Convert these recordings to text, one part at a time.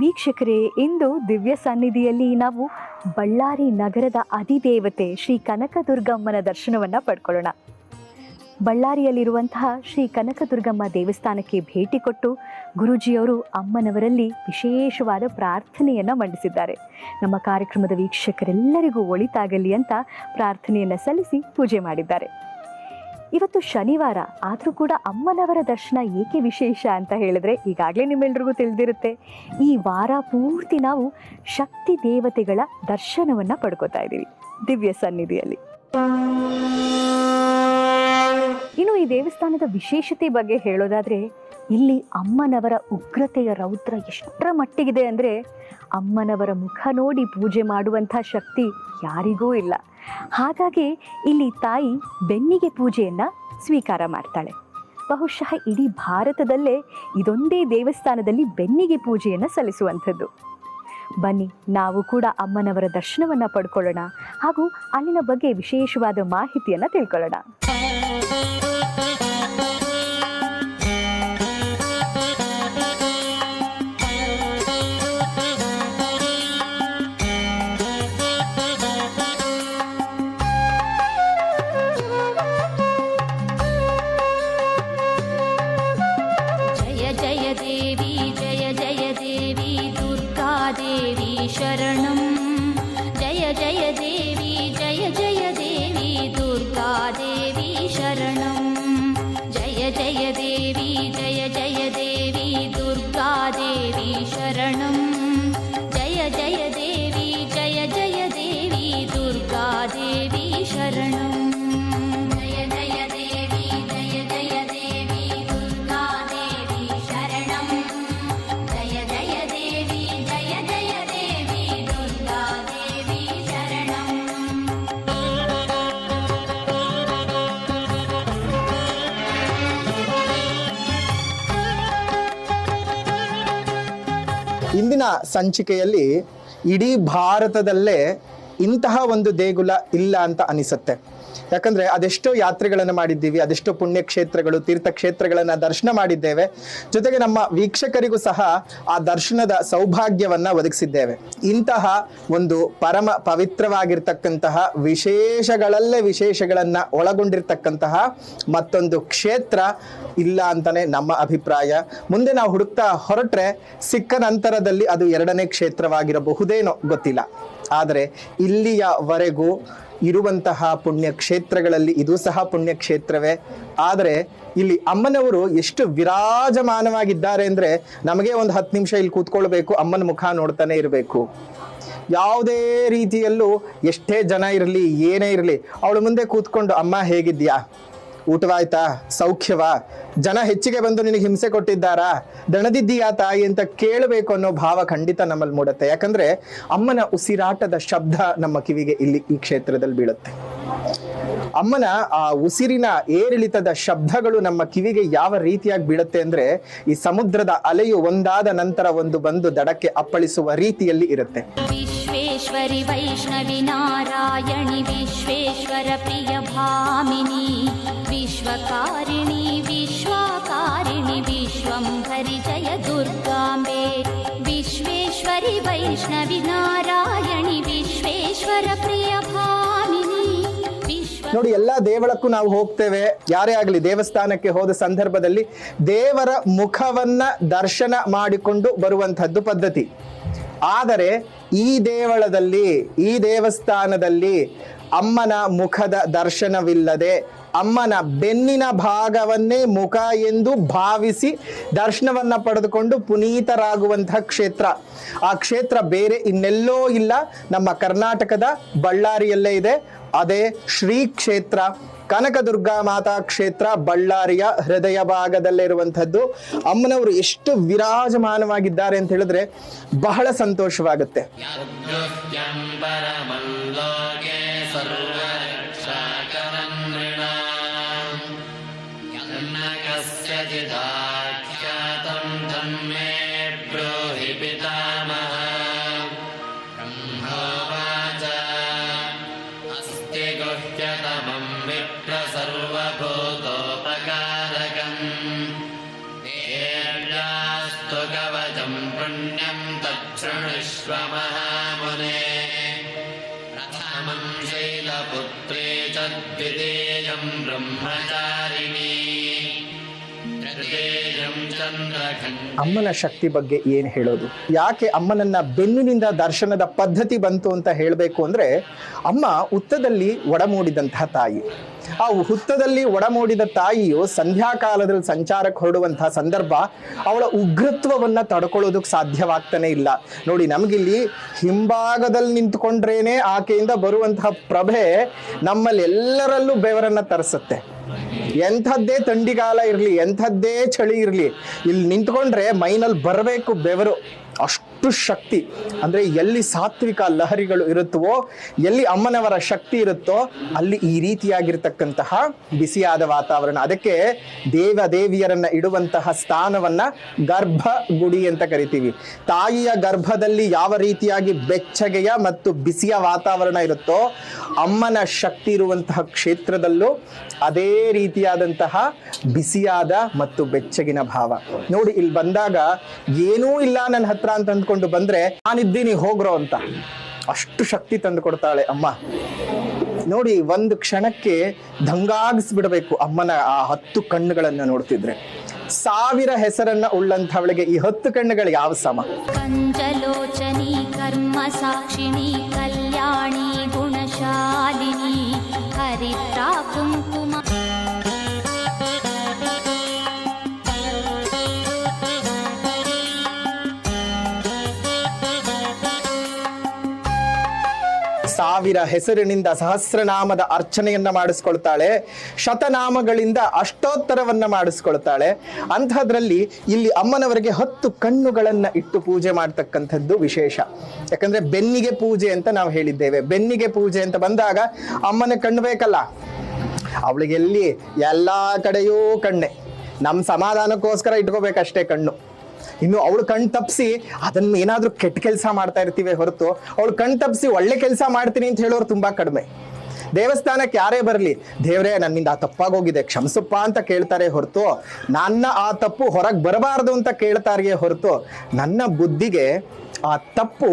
ವೀಕ್ಷಕರೇ, ಇಂದು ದಿವ್ಯ ಸನ್ನಿಧಿಯಲ್ಲಿ ನಾವು ಬಳ್ಳಾರಿ ನಗರದ ಅಧಿದೇವತೆ ಶ್ರೀ ಕನಕದುರ್ಗಮ್ಮನ ದರ್ಶನವನ್ನು ಪಡ್ಕೊಳ್ಳೋಣ. ಬಳ್ಳಾರಿಯಲ್ಲಿರುವಂತಹ ಶ್ರೀ ಕನಕದುರ್ಗಮ್ಮ ದೇವಸ್ಥಾನಕ್ಕೆ ಭೇಟಿ ಕೊಟ್ಟು ಗುರುಜಿಯವರು ಅಮ್ಮನವರಲ್ಲಿ ವಿಶೇಷವಾದ ಪ್ರಾರ್ಥನೆಯನ್ನು ಮಂಡಿಸಿದ್ದಾರೆ. ನಮ್ಮ ಕಾರ್ಯಕ್ರಮದ ವೀಕ್ಷಕರೆಲ್ಲರಿಗೂ ಒಳಿತಾಗಲಿ ಅಂತ ಪ್ರಾರ್ಥನೆಯನ್ನು ಸಲ್ಲಿಸಿ ಪೂಜೆ ಮಾಡಿದ್ದಾರೆ. ಇವತ್ತು ಶನಿವಾರ, ಆದರೂ ಕೂಡ ಅಮ್ಮನವರ ದರ್ಶನ ಏಕೆ ವಿಶೇಷ ಅಂತ ಹೇಳಿದ್ರೆ ಈಗಾಗಲೇ ನಿಮ್ಮೆಲ್ರಿಗೂ ತಿಳಿದಿರುತ್ತೆ. ಈ ವಾರ ಪೂರ್ತಿ ನಾವು ಶಕ್ತಿ ದೇವತೆಗಳ ದರ್ಶನವನ್ನು ಪಡ್ಕೋತಾ ಇದ್ದೀವಿ ದಿವ್ಯ ಸನ್ನಿಧಿಯಲ್ಲಿ. ಇನ್ನು ಈ ದೇವಸ್ಥಾನದ ವಿಶೇಷತೆ ಬಗ್ಗೆ ಹೇಳೋದಾದ್ರೆ, ಇಲ್ಲಿ ಅಮ್ಮನವರ ಉಗ್ರತೆಯ ರೌದ್ರ ಎಷ್ಟರ ಮಟ್ಟಿಗಿದೆ ಅಂದರೆ, ಅಮ್ಮನವರ ಮುಖ ನೋಡಿ ಪೂಜೆ ಮಾಡುವಂಥ ಶಕ್ತಿ ಯಾರಿಗೂ ಇಲ್ಲ. ಹಾಗಾಗಿ ಇಲ್ಲಿ ತಾಯಿ ಬೆನ್ನಿಗೆ ಪೂಜೆಯನ್ನು ಸ್ವೀಕಾರ ಮಾಡ್ತಾಳೆ. ಬಹುಶಃ ಇಡೀ ಭಾರತದಲ್ಲೇ ಇದೊಂದೇ ದೇವಸ್ಥಾನದಲ್ಲಿ ಬೆನ್ನಿಗೆ ಪೂಜೆಯನ್ನು ಸಲ್ಲಿಸುವಂಥದ್ದು. ಬನ್ನಿ, ನಾವು ಕೂಡ ಅಮ್ಮನವರ ದರ್ಶನವನ್ನು ಪಡ್ಕೊಳ್ಳೋಣ ಹಾಗೂ ಅಲ್ಲಿನ ಬಗ್ಗೆ ವಿಶೇಷವಾದ ಮಾಹಿತಿಯನ್ನು ತಿಳ್ಕೊಳ್ಳೋಣ. देवी शरणं जय जय देवी जय जय देवी दुर्गा देवी शरणं जय जय देवी जय जय देवी दुर्गा देवी शरणं ಇಂದಿನ ಸಂಚಿಕೆಯಲ್ಲಿ ಇಡೀ ಭಾರತದಲ್ಲೇ ಇಂತಹ ಒಂದು ದೇಗುಲ ಇಲ್ಲ ಅಂತ ಅನಿಸುತ್ತೆ. ಯಾಕಂದ್ರೆ ಅದೆಷ್ಟೋ ಯಾತ್ರೆಗಳನ್ನು ಮಾಡಿದ್ದೀವಿ, ಅದೆಷ್ಟೋ ಪುಣ್ಯಕ್ಷೇತ್ರಗಳು, ತೀರ್ಥಕ್ಷೇತ್ರಗಳನ್ನು ದರ್ಶನ ಮಾಡಿದ್ದೇವೆ. ಜೊತೆಗೆ ನಮ್ಮ ವೀಕ್ಷಕರಿಗೂ ಸಹ ಆ ದರ್ಶನದ ಸೌಭಾಗ್ಯವನ್ನ ಒದಗಿಸಿದ್ದೇವೆ. ಇಂತಹ ಒಂದು ಪರಮ ಪವಿತ್ರವಾಗಿರ್ತಕ್ಕಂತಹ ವಿಶೇಷಗಳಲ್ಲೇ ವಿಶೇಷಗಳನ್ನ ಒಳಗೊಂಡಿರ್ತಕ್ಕಂತಹ ಮತ್ತೊಂದು ಕ್ಷೇತ್ರ ಇಲ್ಲ ಅಂತಾನೆ ನಮ್ಮ ಅಭಿಪ್ರಾಯ. ಮುಂದೆ ನಾವು ಹುಡುಕ್ತಾ ಹೊರಟ್ರೆ ಸಿಕ್ಕ ನಂತರದಲ್ಲಿ ಅದು ಎರಡನೇ ಕ್ಷೇತ್ರವಾಗಿರಬಹುದೇನೋ ಗೊತ್ತಿಲ್ಲ. ಆದರೆ ಇಲ್ಲಿಯವರೆಗೂ ಇರುವಂತಹ ಪುಣ್ಯಕ್ಷೇತ್ರಗಳಲ್ಲಿ ಇದು ಸಹ ಪುಣ್ಯಕ್ಷೇತ್ರವೇ. ಆದರೆ ಇಲ್ಲಿ ಅಮ್ಮನವರು ಎಷ್ಟು ವಿರಾಜಮಾನವಾಗಿದ್ದಾರೆ ಅಂದರೆ ನಮಗೆ ಒಂದು ಹತ್ತು ನಿಮಿಷ ಇಲ್ಲಿ ಕೂತ್ಕೊಳ್ಬೇಕು, ಅಮ್ಮನ ಮುಖ ನೋಡ್ತಾನೆ ಇರಬೇಕು. ಯಾವುದೇ ರೀತಿಯಲ್ಲೂ ಎಷ್ಟೇ ಜನ ಇರಲಿ, ಏನೇ ಇರಲಿ, ಅವಳ ಮುಂದೆ ಕೂತ್ಕೊಂಡು, ಅಮ್ಮ ಹೇಗಿದ್ಯಾ ಊಟವಾಯ್ತಾ? ಸೌಖ್ಯವಾ? ಜನ ಹೆಚ್ಚಿಗೆ ಬಂದು ನಿನಗೆ ಹಿಂಸೆ ಕೊಟ್ಟಿದ್ದಾರಾ? ದಣದಿದ್ದೀಯಾ ತಾಯಿ ಅಂತ ಕೇಳಬೇಕು ಅನ್ನೋ ಭಾವ ಖಂಡಿತ ನಮ್ಮಲ್ಲಿ ಮೂಡುತ್ತೆ. ಯಾಕಂದ್ರೆ ಅಮ್ಮನ ಉಸಿರಾಟದ ಶಬ್ದ ನಮ್ಮ ಕಿವಿಗೆ ಇಲ್ಲಿ ಈ ಕ್ಷೇತ್ರದಲ್ಲಿ ಬೀಳುತ್ತೆ. ಅಮ್ಮನ ಆ ಉಸಿರಿನ ಏರಿಳಿತದ ಶಬ್ದಗಳು ನಮ್ಮ ಕಿವಿಗೆ ಯಾವ ರೀತಿಯಾಗಿ ಬೀಳುತ್ತೆ ಅಂದ್ರೆ ಈ ಸಮುದ್ರದ ಅಲೆಯು ಒಂದಾದ ನಂತರ ಒಂದು ಬಂದು ದಡಕ್ಕೆ ಅಪ್ಪಳಿಸುವ ರೀತಿಯಲ್ಲಿ ಇರುತ್ತೆ. ವಿಶ್ವೇಶ್ವರಿ ವೈಷ್ಣವಿ ನಾರಾಯಣಿ, ವಿಶ್ವೇಶ್ವರ ಪ್ರಿಯ ಭಾಮಿನಿ, ವಿಶ್ವಕಾರಿಣಿ ವಿಶ್ವಕಾರಿಣಿ ವಿಶ್ವಂಭರಿ ಜಯ ದುರ್ಗಾಂಬೆ, ವಿಶ್ವೇಶ್ವರಿ ವೈಷ್ಣವಿ ನಾರಾಯಣ. ನೋಡಿ, ಎಲ್ಲಾ ದೇವಳಕ್ಕೂ ನಾವು ಹೋಗ್ತೇವೆ. ಯಾರೇ ಆಗಲಿ, ದೇವಸ್ಥಾನಕ್ಕೆ ಹೋದ ಸಂದರ್ಭದಲ್ಲಿ ದೇವರ ಮುಖವನ್ನ ದರ್ಶನ ಮಾಡಿಕೊಂಡು ಬರುವಂತಹದ್ದು ಪದ್ಧತಿ. ಆದರೆ, ಈ ದೇವಳದಲ್ಲಿ, ಈ ದೇವಸ್ಥಾನದಲ್ಲಿ ಅಮ್ಮನ ಮುಖದ ದರ್ಶನವಿಲ್ಲದೆ ಅಮ್ಮನ ಬೆನ್ನಿನ ಭಾಗವನ್ನೇ ಮುಖ ಎಂದು ಭಾವಿಸಿ ದರ್ಶನವನ್ನ ಪಡೆದುಕೊಂಡು ಪುನೀತರಾಗುವಂತಹ ಕ್ಷೇತ್ರ. ಆ ಕ್ಷೇತ್ರ ಬೇರೆ ಇನ್ನೆಲ್ಲೋ ಇಲ್ಲ. ನಮ್ಮ ಕರ್ನಾಟಕದ ಬಳ್ಳಾರಿಯಲ್ಲೇ ಇದೆ. ಅದೇ ಶ್ರೀ ಕ್ಷೇತ್ರ. ಕನಕದುರ್ಗಾ ಮಾತಾ ಕ್ಷೇತ್ರ ಬಳ್ಳಾರಿಯ ಹೃದಯ ಭಾಗದಲ್ಲಿರುವಂಥದ್ದು. ಅಮ್ಮನವರು ಎಷ್ಟು ವಿರಾಜಮಾನವಾಗಿದ್ದಾರೆ ಅಂತ ಹೇಳಿದ್ರೆ ಬಹಳ ಸಂತೋಷವಾಗುತ್ತೆ. विप्रसर्वभूतोपकारकम् देव्यास्तु कवचं पुण्यं तच्छृणुष्व महामुने प्रथमं शैलपुत्रे च द्वितीयं ब्रह्मचारिणी तृतीयं चन्द्रखण्ड ಅಮ್ಮನ ಶಕ್ತಿ ಬಗ್ಗೆ ಏನು ಹೇಳೋದು ಯಾಕೆ ಅಮ್ಮನನ್ನ ಬೆನ್ನಿನಿಂದ ದರ್ಶನದ ಪದ್ಧತಿ ಬಂತು ಅಂತ ಹೇಳಬೇಕು ಅಂದ್ರೆ ಅಮ್ಮ ಹುತ್ತದಲ್ಲಿ ಒಡಮೂಡಿದಂತಹ ತಾಯಿ ಆ ಹುತ್ತದಲ್ಲಿ ಒಡಮೂಡಿದ ತಾಯಿಯು ಸಂಧ್ಯಾಕಾಲದಲ್ಲಿ ಸಂಚಾರಕ್ಕೆ ಹೊರಡುವಂತಹ ಸಂದರ್ಭ ಅವಳ ಉಗ್ರತ್ವವನ್ನ ತಡ್ಕೊಳ್ಳೋದಕ್ಕೆ ಸಾಧ್ಯವಾಗ್ತಾನೆ ಇಲ್ಲ. ನೋಡಿ, ನಮಗಿಲ್ಲಿ ಹಿಂಭಾಗದಲ್ಲಿ ನಿಂತ್ಕೊಂಡ್ರೇನೆ ಆಕೆಯಿಂದ ಬರುವಂತಹ ಪ್ರಭೆ ನಮ್ಮಲ್ಲಿ ಎಲ್ಲರಲ್ಲೂ ಬೆವರನ್ನ ತರಿಸುತ್ತೆ. ಎಂಥದ್ದೇ ತಂಡಿಗಾಲ ಇರಲಿ, ಎಂಥದ್ದೇ ಚಳಿ ಇರಲಿ, ಇಲ್ಲಿ ನಿಂತ್ಕೊಂಡ್ರೆ ಮೈನಲ್ಲಿ ಬರಬೇಕು ಬೆವರು. ಅಷ್ಟು ಶಕ್ತಿ ಅಂದ್ರೆ ಎಲ್ಲಿ ಸಾತ್ವಿಕ ಲಹರಿಗಳು ಇರುತ್ತವೋ, ಎಲ್ಲಿ ಅಮ್ಮನವರ ಶಕ್ತಿ ಇರುತ್ತೋ, ಅಲ್ಲಿ ಈ ರೀತಿಯಾಗಿರ್ತಕ್ಕಂತಹ ಬಿಸಿಯಾದ ವಾತಾವರಣ. ಅದಕ್ಕೆ ದೇವ ದೇವಿಯರನ್ನ ಇಡುವಂತಹ ಸ್ಥಾನವನ್ನ ಗರ್ಭ ಗುಡಿ ಅಂತ ಕರಿತೀವಿ. ತಾಯಿಯ ಗರ್ಭದಲ್ಲಿ ಯಾವ ರೀತಿಯಾಗಿ ಬೆಚ್ಚಗೆಯ ಮತ್ತು ಬಿಸಿಯ ವಾತಾವರಣ ಇರುತ್ತೋ, ಅಮ್ಮನ ಶಕ್ತಿ ಇರುವಂತಹ ಕ್ಷೇತ್ರದಲ್ಲೂ ಅದೇ ರೀತಿಯಾದಂತಹ ಬಿಸಿಯಾದ ಮತ್ತು ಬೆಚ್ಚಗಿನ ಭಾವ. ನೋಡಿ, ಇಲ್ಲಿ ಬಂದಾಗ ಏನೂ ಇಲ್ಲ ನನ್ನ ಹತ್ರ ಅಂತ ಮಾಡಿಕೊಂಡು ಬಂದ್ರೆ, ನಾನಿದ್ದೀನಿ, ಹೋಗ್ರೋ ಅಂತ. ಅಷ್ಟು ಶಕ್ತಿ ತಂದು ಕೊಡ್ತಾಳೆ ಅಮ್ಮ. ನೋಡಿ, ಒಂದು ಕ್ಷಣಕ್ಕೆ ದಂಗಾಗಿಸ್ಬಿಡ್ಬೇಕು ಅಮ್ಮನ ಆ ಹತ್ತು ಕಣ್ಣುಗಳನ್ನ ನೋಡ್ತಿದ್ರೆ. ಸಾವಿರ ಹೆಸರನ್ನ ಉಳ್ಳಂತವಳಿಗೆ ಈ ಹತ್ತು ಕಣ್ಣುಗಳು ಯಾವ ಸಮ? ಪಂಚಲೋಚನಿ ಕರ್ಮ ಸಾಕ್ಷಿಣಿ ಕಲ್ಯಾಣಿ ಗುಣಶಾಲಿನಿ ಹರಿತ್ರಾ ಕುಂಕುಮ ಸಾವಿರ ಹೆಸರಿನಿಂದ ಸಹಸ್ರನಾಮದ ಅರ್ಚನೆಯನ್ನ ಮಾಡಿಸ್ಕೊಳ್ತಾಳೆ. ಶತನಾಮಗಳಿಂದ ಅಷ್ಟೋತ್ತರವನ್ನ ಮಾಡಿಸ್ಕೊಳ್ತಾಳೆ. ಅಂಥದ್ರಲ್ಲಿ ಇಲ್ಲಿ ಅಮ್ಮನವರಿಗೆ ಹತ್ತು ಕಣ್ಣುಗಳನ್ನ ಇಟ್ಟು ಪೂಜೆ ಮಾಡ್ತಕ್ಕಂಥದ್ದು ವಿಶೇಷ. ಯಾಕಂದ್ರೆ ಬೆನ್ನಿಗೆ ಪೂಜೆ ಅಂತ ನಾವು ಹೇಳಿದ್ದೇವೆ. ಬೆನ್ನಿಗೆ ಪೂಜೆ ಅಂತ ಬಂದಾಗ ಅಮ್ಮನ ಕಣ್ಣು ಬೇಕಲ್ಲ? ಅವಳಿಗೆ ಎಲ್ಲಿ? ಎಲ್ಲಾ ಕಡೆಯೂ ಕಣ್ಣೆ. ನಮ್ಮ ಸಮಾಧಾನಕ್ಕೋಸ್ಕರ ಇಟ್ಕೋಬೇಕಷ್ಟೇ ಕಣ್ಣು. ಇನ್ನು ಅವಳು ಕಣ್ ತಪ್ಪಿಸಿ ಅದನ್ನ ಏನಾದ್ರೂ ಕೆಟ್ಟ ಕೆಲಸ ಮಾಡ್ತಾ ಇರ್ತೀವಿ ಹೊರತು ಅವಳು ಕಣ್ ತಪ್ಪಿಸಿ ಒಳ್ಳೆ ಕೆಲಸ ಮಾಡ್ತೀನಿ ಅಂತ ಹೇಳೋರು ತುಂಬಾ ಕಡಿಮೆ. ದೇವಸ್ಥಾನಕ್ಕೆ ಯಾರೇ ಬರಲಿ, ದೇವರೇ ನನ್ನಿಂದ ಆ ತಪ್ಪಾಗೋಗಿದೆ, ಕ್ಷಮಿಸಪ್ಪ ಅಂತ ಕೇಳ್ತಾರೆ ಹೊರತು ನನ್ನ ಆ ತಪ್ಪು ಹೊರಗೆ ಬರಬಾರದು ಅಂತ ಕೇಳ್ತಾರೆಯೇ ಹೊರತು ನನ್ನ ಬುದ್ಧಿಗೆ ಆ ತಪ್ಪು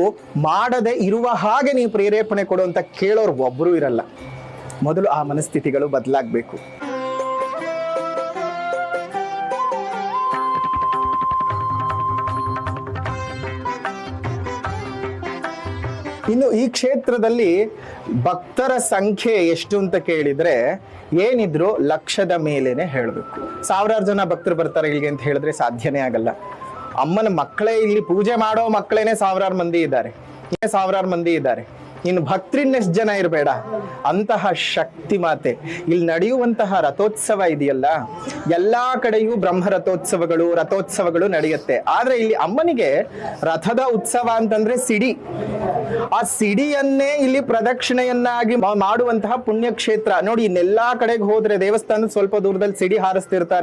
ಮಾಡದೆ ಇರುವ ಹಾಗೆ ನೀವು ಪ್ರೇರೇಪಣೆ ಕೊಡು ಅಂತ ಕೇಳೋರು ಒಬ್ಬರೂ ಇರಲ್ಲ. ಮೊದಲು ಆ ಮನಸ್ಥಿತಿಗಳು ಬದಲಾಗಬೇಕು. ಇನ್ನು ಈ ಕ್ಷೇತ್ರದಲ್ಲಿ ಭಕ್ತರ ಸಂಖ್ಯೆ ಎಷ್ಟು ಅಂತ ಕೇಳಿದ್ರೆ ಏನಿದ್ರು ಲಕ್ಷದ ಮೇಲೇನೆ ಹೇಳಬೇಕು. ಸಾವಿರಾರು ಜನ ಭಕ್ತರು ಬರ್ತಾರೆ ಇಲ್ಲಿಗೆ ಅಂತ ಹೇಳಿದ್ರೆ ಸಾಧ್ಯನೇ ಆಗಲ್ಲ. ಅಮ್ಮನ ಮಕ್ಕಳೇ ಇಲ್ಲಿ ಪೂಜೆ ಮಾಡೋ ಮಕ್ಕಳೇನೆ ಸಾವಿರಾರು ಮಂದಿ ಇದ್ದಾರೆ. ಸಾವಿರಾರು ಮಂದಿ ಇದ್ದಾರೆ. ಇನ್ನು ಭಕ್ತರಿನ್ನೆಷ್ಟು ಜನ ಇರಬೇಡ. ಅಂತಹ ಶಕ್ತಿ ಮಾತೆ. ಇಲ್ಲಿ ನಡೆಯುವಂತಹ ರಥೋತ್ಸವ ಇದೆಯಲ್ಲ, ಎಲ್ಲಾ ಕಡೆಯೂ ಬ್ರಹ್ಮ ರಥೋತ್ಸವಗಳು ರಥೋತ್ಸವಗಳು ನಡೆಯುತ್ತೆ. ಆದ್ರೆ ಇಲ್ಲಿ ಅಮ್ಮನಿಗೆ ರಥದ ಉತ್ಸವ ಅಂತಂದ್ರೆ ಸಿಡಿ. ಆ ಸಿಡಿಯನ್ನೇ ಇಲ್ಲಿ ಪ್ರದಕ್ಷಿಣೆಯನ್ನಾಗಿ ಮಾಡುವಂತಹ ಪುಣ್ಯಕ್ಷೇತ್ರ. ನೋಡಿ, ಇನ್ನೆಲ್ಲಾ ಕಡೆಗೆ ಹೋದ್ರೆ ದೇವಸ್ಥಾನದ ಸ್ವಲ್ಪ ದೂರದಲ್ಲಿ ಸಿಡಿ ಹಾರಿಸ್ತಿರ್ತಾರೆ.